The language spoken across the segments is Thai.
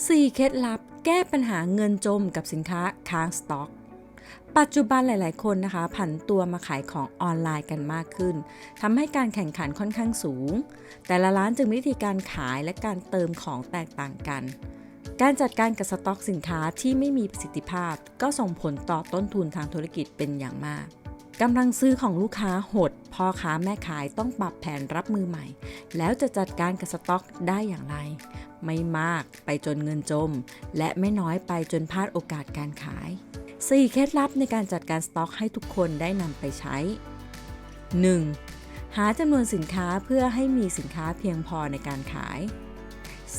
4 เคล็ดลับแก้ปัญหาเงินจมกับสินค้าค้างสต็อก ปัจจุบันหลาย ๆ คนนะคะ ผันตัวมาขายของออนไลน์กันมากขึ้นทำให้การแข่งขันค่อนข้างสูง แต่ละร้านจึงมีวิธีการขายและการเติมของแตกต่างกัน การจัดการกับสต็อกสินค้าที่ไม่มีประสิทธิภาพ ก็ส่งผลต่อต้นทุนทางธุรกิจเป็นอย่างมาก กำลังซื้อของลูกค้าหดพ่อค้าแม่ขายต้องปรับแผนรับมือใหม่ แล้วจะจัดการกับสต็อกได้อย่างไร ไม่มากไปจนเงินจม และไม่น้อยไปจนพลาดโอกาสการขาย 4 เคล็ดลับในการจัดการสต็อกให้ทุกคนได้นำไปใช้ 1. หาจำนวนสินค้าเพื่อให้มีสินค้าเพียงพอในการขาย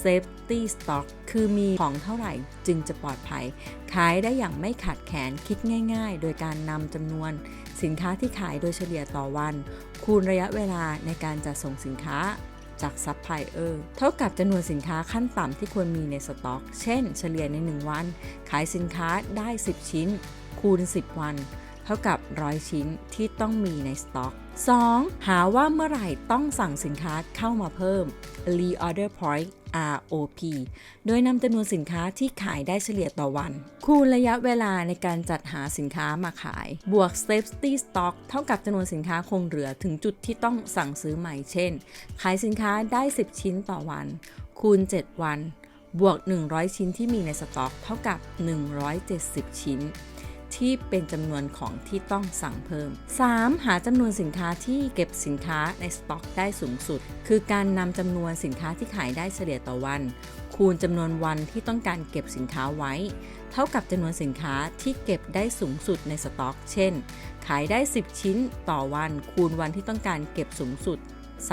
Safety Stock คือมีของเท่าไหร่จึงจะปลอดภัย ขายได้อย่างไม่ขาดแขนคิดง่าย ๆ โดยการนำจำนวน สินค้าที่ขายโดยเฉลี่ยต่อวัน คูณระยะเวลาในการจัดส่งสินค้าจากซัพพลายเออร์เท่ากับจำนวนสินค้าขั้นต่ำที่ควรมีในสต็อก เช่น เฉลี่ยใน 1 วัน ขายสินค้าได้ 10 ชิ้น คูณ 10 วัน เท่ากับ 100 ชิ้นที่ต้องมีในสต็อก 2. หาว่าเมื่อไหร่ต้องสั่งสินค้าเข้ามาเพิ่ม Reorder Point ROP โดยนำจำนวนสินค้าที่ขายได้เฉลี่ยต่อวัน คูณระยะเวลาในการจัดหาสินค้ามาขาย บวก Safety Stock เท่ากับจำนวนสินค้าคงเหลือถึงจุดที่ต้องสั่งซื้อใหม่เช่น ขายสินค้าได้ 10 ชิ้นต่อวัน คูณ 7 วัน บวก 100 ชิ้นที่มีในสต็อก เท่ากับ 170 ชิ้น ที่เป็นจำนวนของที่ต้องสั่งเพิ่ม 3. หาจำนวนสินค้าที่เก็บสินค้าในสต็อกได้สูงสุด คือการนำจำนวนสินค้าที่ขายได้เฉลี่ยต่อวัน คูณจำนวนวันที่ต้องการเก็บสินค้าไว้ เท่ากับจำนวนสินค้าที่เก็บได้สูงสุดในสต็อก เช่น ขายได้ 10 ชิ้นต่อวัน คูณวันที่ต้องการเก็บสูงสุด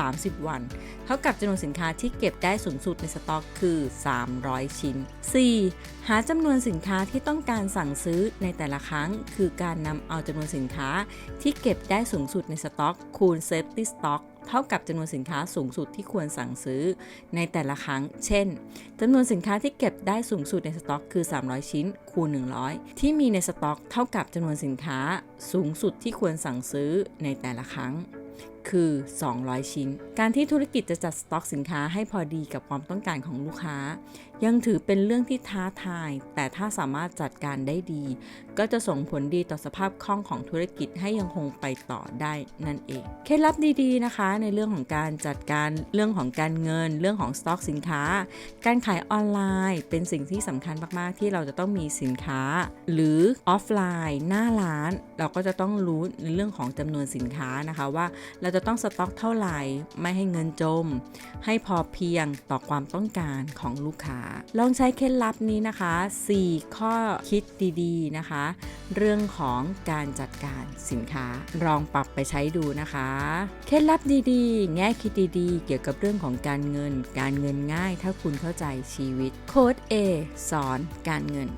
30 วัน เท่ากับจำนวนสินค้าที่เก็บได้สูงสุดในสต็อกคือ 300 ชิ้น 4. หาจำนวนสินค้าที่ต้องการสั่งซื้อในแต่ละครั้ง คือการนำเอาจำนวนสินค้าที่เก็บได้สูงสุดในสต็อก คูณ Safety Stock เท่ากับจำนวนสินค้าสูงสุดที่ควรสั่งซื้อในแต่ละครั้ง เช่นจำนวนสินค้าที่เก็บได้สูงสุดในสต็อกคือ 300 ชิ้น คูณ 100 ที่มีในสต็อก เท่ากับจำนวนสินค้าสูงสุดที่ควรสั่งซื้อในแต่ละครั้ง คือ 200 ชิ้น การที่ธุรกิจจะจัดสต็อกสินค้าให้พอดีกับความต้องการของลูกค้า ยังถือเป็นเรื่องที่ท้าทาย แต่ถ้าสามารถจัดการได้ดี ก็จะส่งผลดีต่อสภาพคล่องของธุรกิจให้ยังคงไปต่อได้นั่นเอง เคล็ดลับดีๆนะคะ ในเรื่องของการจัดการเรื่องของการเงิน เรื่องของสต็อกสินค้า การขายออนไลน์เป็นสิ่งที่สำคัญมากๆ ที่เราจะต้องมีสินค้า หรือออฟไลน์ หน้าร้าน เราก็จะต้องรู้ในเรื่องของจำนวนสินค้านะคะว่าเราจะจะต้องสต็อกเท่าไหร่ ไม่ให้เงินจม ให้พอเพียงต่อความต้องการของลูกค้า ลองใช้เคล็ดลับนี้นะคะ 4 ข้อคิดดีๆนะคะ เรื่องของการจัดการสินค้า ลองปรับไปใช้ดูนะคะ เคล็ดลับดีๆ แง่คิดดีๆ เกี่ยวกับเรื่องของการเงิน การเงินง่ายถ้าคุณเข้าใจชีวิต โค้ด A สอนการเงิน